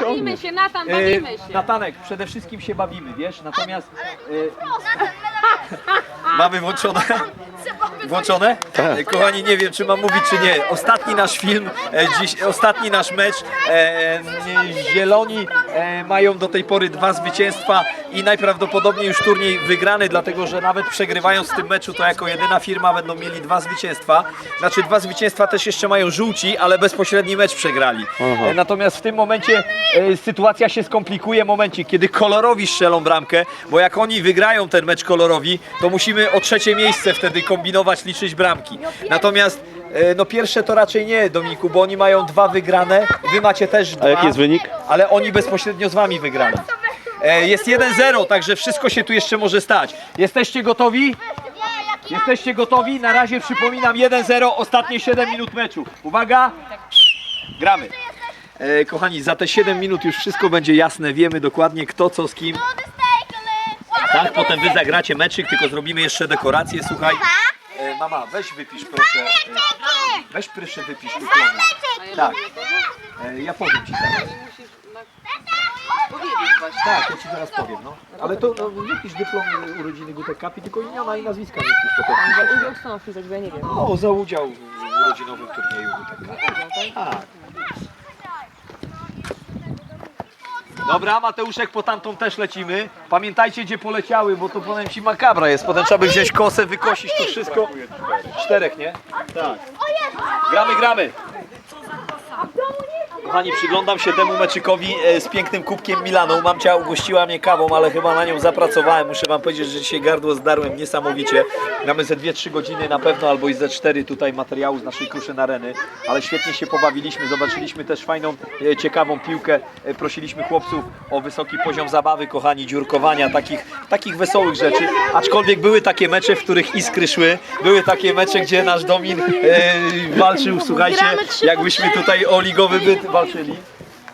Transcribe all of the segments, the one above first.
Bawimy się, Natan, E, bawimy się. Natanek, przede wszystkim się bawimy, wiesz? Natomiast... E, mamy włączone? Włączone? E, Kochani, nie wiem, czy mam mówić, czy nie. Ostatni nasz film, e, dziś, ostatni nasz mecz. E, zieloni mają do tej pory dwa zwycięstwa i najprawdopodobniej już turniej wygrany, dlatego że nawet przegrywając w tym meczu, to jako jedyna firma będą mieli dwa zwycięstwa. Znaczy dwa zwycięstwa też jeszcze mają żółci, ale bezpośredni mecz przegrali. E, natomiast w tym momencie e, sytuacja się skomplikuje w momencie, kiedy kolorowi strzelą bramkę, bo jak oni wygrają ten mecz kolorowi, to musimy o trzecie miejsce wtedy kombinować, liczyć bramki. Natomiast e, no pierwsze to raczej nie, Dominiku, bo oni mają dwa wygrane, wy macie też dwa. A jaki jest wynik? Ale oni bezpośrednio z wami wygrali. E, Jest 1-0, także wszystko się tu jeszcze może stać. Jesteście gotowi? Jesteście gotowi? Na razie przypominam 1-0, ostatnie 7 minut meczu. Uwaga! Gramy. E, kochani, za te 7 minut już wszystko będzie jasne, wiemy dokładnie kto co z kim. Tak, potem wy zagracie meczyk, tylko zrobimy jeszcze dekorację, słuchaj. E, mama, weź wypisz proszę. E, weź proszę wypisz dyplomem. Tak. E, ja powiem ci zaraz. Powiedzieć właśnie. Tak, ja ci zaraz powiem, no. Ale to no, nie pisz dyplom urodziny Gutek Kapi, tylko imiona i nazwiska nie pisz po prostu. Za udział wpisać, bo ja nie wiem. O, za udział w urodzinowym turnieju Gutek Kapi. Tak. Dobra, Mateuszek, po tamtą też lecimy. Pamiętajcie, gdzie poleciały, bo to powiem ci makabra jest. Potem trzeba by wziąć kosę, wykosić to wszystko. Czterech, nie? Tak. Gramy, gramy. Kochani, przyglądam się temu meczykowi e, z pięknym kubkiem Milanu. Mamcia ugościła mnie kawą, ale chyba na nią zapracowałem. Muszę wam powiedzieć, że dzisiaj gardło zdarłem niesamowicie. Mamy ze 2-3 godziny na pewno, albo i ze 4 tutaj materiału z naszej kruszy areny. Ale świetnie się pobawiliśmy, zobaczyliśmy też fajną, e, ciekawą piłkę. E, Prosiliśmy chłopców o wysoki poziom zabawy, kochani, dziurkowania, takich, takich wesołych rzeczy. Aczkolwiek były takie mecze, w których iskry szły. Były takie mecze, gdzie nasz Domin e, walczył, słuchajcie, jakbyśmy tutaj o ligowy byt walczyli.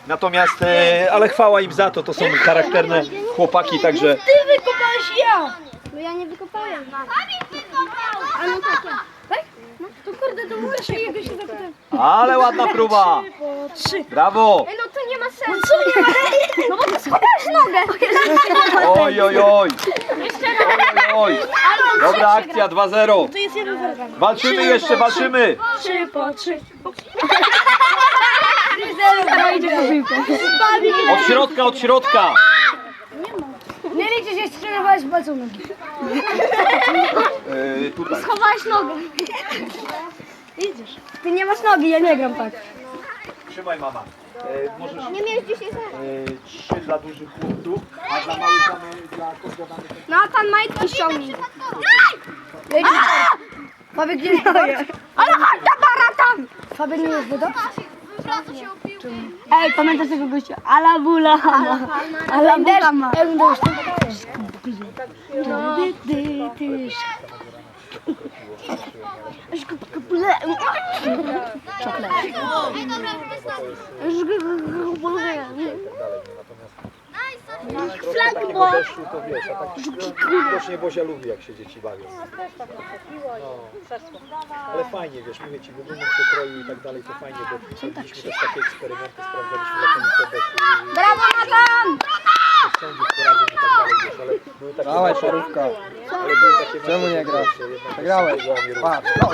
Natomiast, e, ale chwała im za to, to są charakterne chłopaki, także Ty wykopałeś ja! No ja nie wykopałem. A no tak, ja. Tak? No to kurde, to muszę jego się zapytać. ale ładna próba. Brawo. Ej, no to nie ma sensu. No co nie ma? No bo ty schowasz nogę. Oj, oj, oj. Oj, oj. Dobra akcja 2-0. To jest jeden zero. Walczymy jeszcze, walczymy. Trzy po trzy. Od środka, od środka. Nie liczy się strzelowałeś palcą nogi. E, tutaj. Schowałeś nogę. Idziesz. Ty nie masz nogi, ja nie gram tak. Trzymaj mama. E, możesz Nie miałeś dzisiaj zero. e, trzy dla dużych chłopców, a dla małych damy dla podgadanych. No a pan majtki ściągnij. Fabek gdzie? Ale chodź do baratan! Fabek nie jest woda? Ej, pamiętasz tego gościa? Ala bula hama. Ala bula hama. Flag ball. deszczu to wiesz, a tak widocznie Bozia lubi jak się dzieci bawią. No. Ale fajnie, wiesz, mówię Ci, w ogólnym przekroju i tak dalej, to fajnie, bo robiliśmy też takie eksperymenty, sprawdzaliśmy jak oni Brawo, Natan! sędziów poradzą i tak dalej, wiesz, ale były takie Dawaj, mecze, parówka. ale były takie mecze, Czemu nie grasz? Przegrałeś. Patrz, no.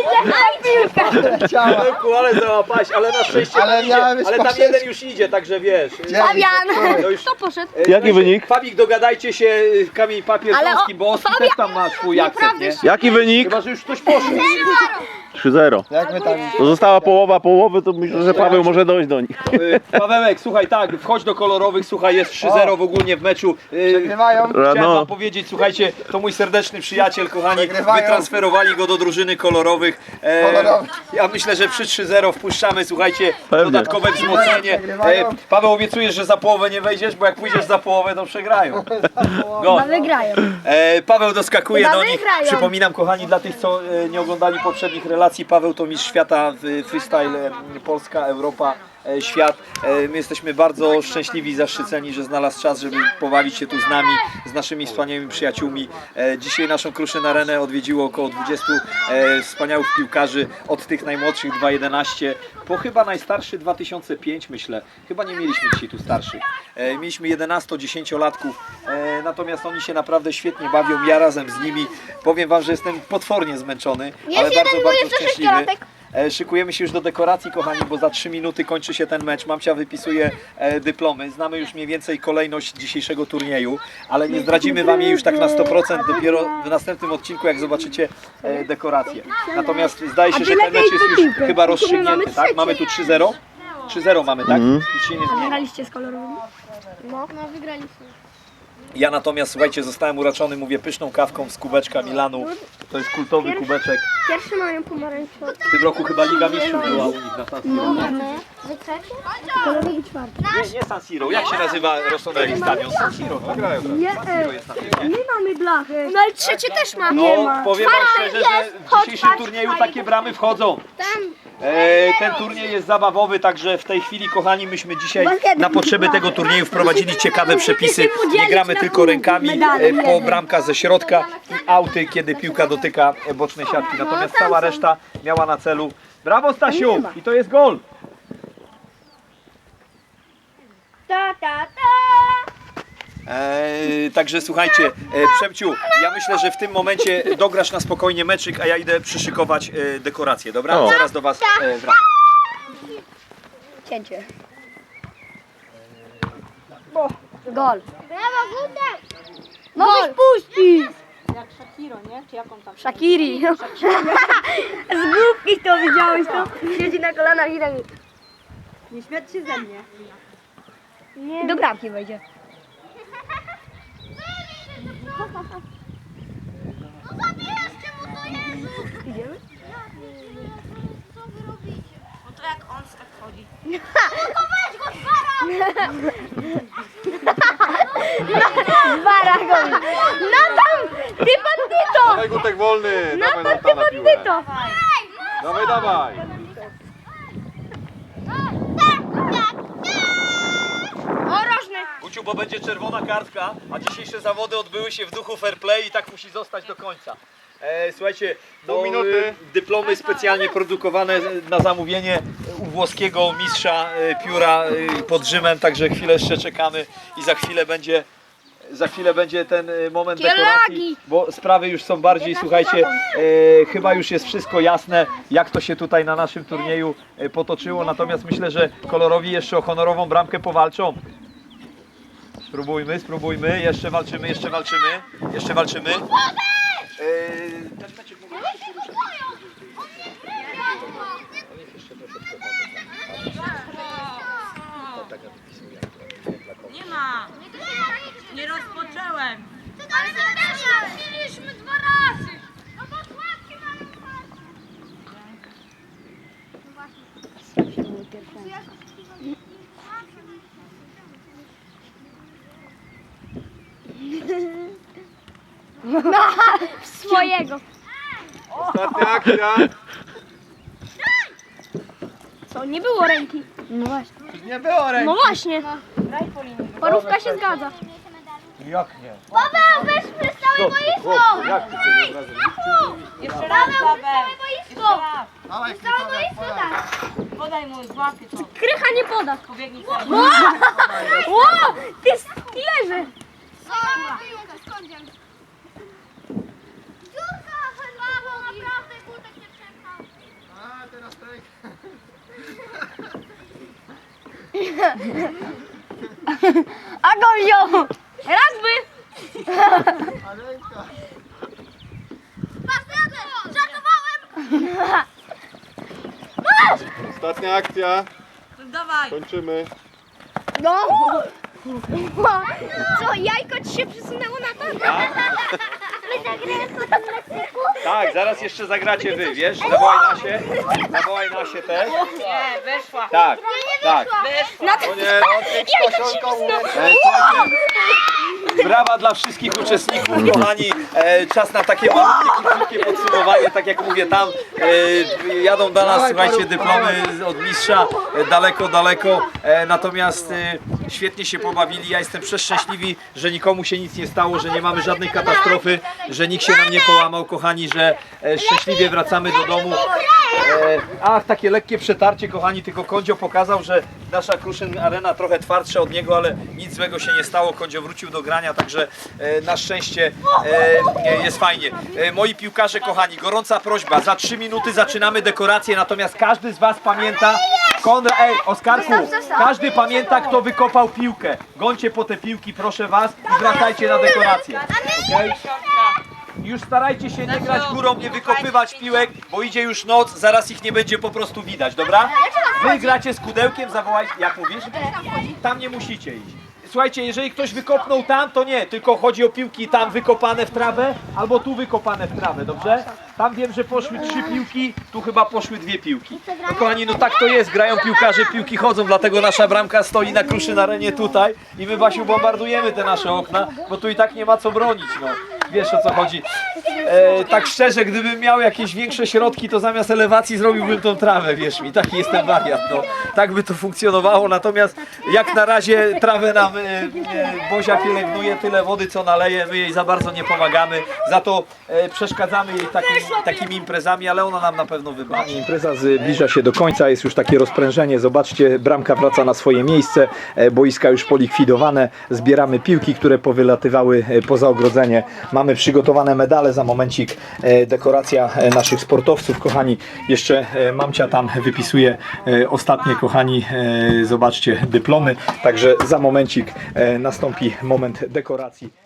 Idzie na piłkę! Chciała. Leku, ale załapaś, ale na szczęście Ale tam idzie, ale tam jeden już idzie, także wiesz. Fabian! To już, Kto poszedł? e, Jaki wynik? Fabik, dogadajcie się y, kamień papier Ale o- ząski, bo Oski też tam ma swój akcent, nie? Jaki wynik? Chyba, że już ktoś poszedł. 3-0. Jak my tam To została połowa połowy, to myślę, że Paweł może dojść do nich. Y, Pawełek, słuchaj, tak, wchodź do kolorowych, słuchaj, jest 3-0 w ogólnie w meczu. Y, przegrywają? Chciałem No. wam powiedzieć, słuchajcie, to mój serdeczny przyjaciel, kochani, Wygrywają. wytransferowali go do drużyny kolorowych. E, Kolorowych. ja myślę, że przy 3-0 wpuszczamy, słuchajcie, Pewnie. dodatkowe wzmocnienie. E, Wygrywają. Paweł, obiecujesz, że za połowę nie wejdziesz, bo jak pójdziesz za połowę, to przegrają. Go. Wygrają. E, Paweł doskakuje Chyba do nich. wygrają. Przypominam, kochani, dla tych, co e, nie oglądali poprzednich relacji, Paweł to mistrz świata w freestyle Polska, Europa. E, świat. E, My jesteśmy bardzo szczęśliwi i zaszczyceni, że znalazł czas, żeby pobawić się tu z nami, z naszymi wspaniałymi przyjaciółmi. E, Dzisiaj naszą Kruszyn Arenę odwiedziło około 20 e, wspaniałych piłkarzy, od tych najmłodszych 2.11 po chyba najstarszy 2005 myślę. Chyba nie mieliśmy dzisiaj tu starszych. Mieliśmy 11-10-latków, e, natomiast oni się naprawdę świetnie bawią, ja razem z nimi. Powiem Wam, że jestem potwornie zmęczony, ale bardzo, bardzo szczęśliwy. E, Szykujemy się już do dekoracji, kochani, bo za 3 minuty kończy się ten mecz. Mamcia wypisuje e, dyplomy. Znamy już mniej więcej kolejność dzisiejszego turnieju, ale nie zdradzimy Wam jej już tak na 100%. Dopiero w następnym odcinku, jak zobaczycie e, dekorację. Natomiast zdaje się, że ten mecz jest już chyba rozstrzygnięty, tak? Mamy tu 3-0. 3-0 mamy, tak? Nic się nie zmienia. Graliście z kolorowymi? No, no wygraliśmy. Ja natomiast, słuchajcie, zostałem uraczony, mówię, pyszną kawką z kubeczka Milanu. To jest kultowy kubeczek. Pierwszy mają pomarańczowy. W tym roku chyba Liga Mistrzów była u nich na San Siro. Kolorowy czwarty. Nie, nie San Siro. Jak się nazywa Rossoneri stadion? San Siro. no, grają. Nie, San Siro jest na tym, nie? my mamy blachy. No ale trzecie też ma. No, powiem wam szczerze, że w dzisiejszym turnieju takie bramy wchodzą. Tam. E, ten turniej jest zabawowy, także w tej chwili, kochani, myśmy dzisiaj na potrzeby tego turnieju wprowadzili ciekawe przepisy. Nie gramy tylko rękami e, po bramka ze środka i auty, kiedy piłka dotyka e, bocznej siatki. Natomiast cała reszta miała na celu. Brawo Stasiu! I to jest gol! Ta, ta, ta. Eee, także słuchajcie, e, Przemciu, ja myślę, że w tym momencie dograsz na spokojnie meczyk, a ja idę przyszykować e, dekorację, dobra? O. Zaraz do was e, wracam. Cięcie. Gol. Brawo, Gutek! Możesz puścić! Jak Shakiro, nie? Czy jaką tam? Shakiri. Z głupki to widziałeś to? Siedzi na kolanach i tak... Nie śmiać się ze mnie. Nie. Do bramki wejdzie. Idziemy? Bara go. No tam! Ty bandyto! Dawaj Gutek wolny! No Dawaj to ty piłę. bandyto! Dawaj, dawaj! Orożny! Bo będzie czerwona kartka, a dzisiejsze zawody odbyły się w duchu fair play i tak musi zostać do końca. E, słuchajcie, no, Pół minuty. dyplomy specjalnie produkowane na zamówienie u włoskiego mistrza e, pióra e, pod Rzymem, także chwilę jeszcze czekamy i za chwilę będzie za chwilę będzie ten e, moment dekoracji, bo sprawy już są bardziej, słuchajcie, e, chyba już jest wszystko jasne, jak to się tutaj na naszym turnieju potoczyło, natomiast myślę, że kolorowi jeszcze o honorową bramkę powalczą. Spróbujmy, spróbujmy, jeszcze walczymy, jeszcze walczymy, jeszcze walczymy. Ten meczek mógł się ruszać. No niech jeszcze troszeczkę Tak, tak, wypisuję. Dla kogo. Nie ma! Nie rozpocząłem! Ale też mieliśmy dwa razy! No bo słabki mamy Swojego. Ostatnia akcja! Co, nie było ręki? No właśnie. Nie było ręki. No właśnie. Parówka się zgadza. Jak nie? Paweł, weźmy całe boisko! Jak ty się nie obrażasz? Jeszcze raz, Paweł! boisko! Dawaj, Całe boisko tak. Podaj mu, złapie to. Krycha nie poda. Pobiegnij tam. Ło! Ty skillerze! Skąd wiem? Dziurka! Paweł, naprawdę kurde się przepchał. A, teraz tak. A go wziął! Raz by! Żartowałem! Ostatnia akcja. Dawaj! Kończymy. No! Co, jajko ci się przesunęło na to? My zagramy po tym Meksyku? Tak, zaraz jeszcze zagracie wy, wiesz? Zawołaj Nasię. Zawołaj Nasię też. Nie, weszła! Tak, tak. Weszła! O nie, no, Jajko ci się przesunęło! Słuchajcie, Brawa dla wszystkich uczestników, kochani. E, czas na takie malutkie, krótkie podsumowanie, tak jak mówię tam, e, jadą do nas, słuchajcie, dyplomy od mistrza, e, daleko, daleko, e, natomiast e, świetnie się pobawili, ja jestem przeszczęśliwi, że nikomu się nic nie stało, że nie mamy żadnej katastrofy, że nikt się nam nie połamał, kochani, że e, szczęśliwie wracamy do domu. E, ach, takie lekkie przetarcie, kochani, tylko Kondzio pokazał, że nasza Kruszyn Arena trochę twardsza od niego, ale nic złego się nie stało. Kondzio wrócił do grania, także e, na szczęście e, jest fajnie. E, moi piłkarze, kochani, gorąca prośba, za 3 minuty zaczynamy dekorację, natomiast każdy z Was pamięta, Konra, ej, Oskarku, każdy pamięta, kto wykopał piłkę. Gońcie po te piłki, proszę Was, i wracajcie na dekorację. Okej? Już starajcie się nie grać górą, nie wykopywać piłek, bo idzie już noc, zaraz ich nie będzie po prostu widać, dobra? Wy gracie z kudełkiem, zawołaj, jak mówisz? Tam nie musicie iść. Słuchajcie, jeżeli ktoś wykopnął tam, to nie, tylko chodzi o piłki tam wykopane w trawę, albo tu wykopane w trawę, dobrze? Tam wiem, że poszły trzy piłki, tu chyba poszły dwie piłki. No kochani, no tak to jest, grają piłkarze, piłki chodzą, dlatego nasza bramka stoi na Kruszyn Arenie tutaj i my Basiu bombardujemy te nasze okna, bo tu i tak nie ma co bronić, no. Wiesz o co chodzi. E, tak szczerze, gdybym miał jakieś większe środki, to zamiast elewacji zrobiłbym tą trawę, wierz mi, taki jestem wariat, no. Tak by to funkcjonowało, natomiast jak na razie trawę nam e, e, Bozia pielęgnuje, tyle wody co naleje, my jej za bardzo nie pomagamy, za to e, przeszkadzamy jej takim, takimi imprezami, ale ona nam na pewno wybaczy. Impreza zbliża się do końca, jest już takie rozprężenie, zobaczcie, bramka wraca na swoje miejsce, e, boiska już polikwidowane, zbieramy piłki, które powylatywały e, poza ogrodzenie, mamy przygotowane medale, za momencik e, dekoracja e, naszych sportowców, kochani, jeszcze e, mamcia tam wypisuje ostatnie, kochani, zobaczcie, dyplomy, także za momencik nastąpi moment dekoracji.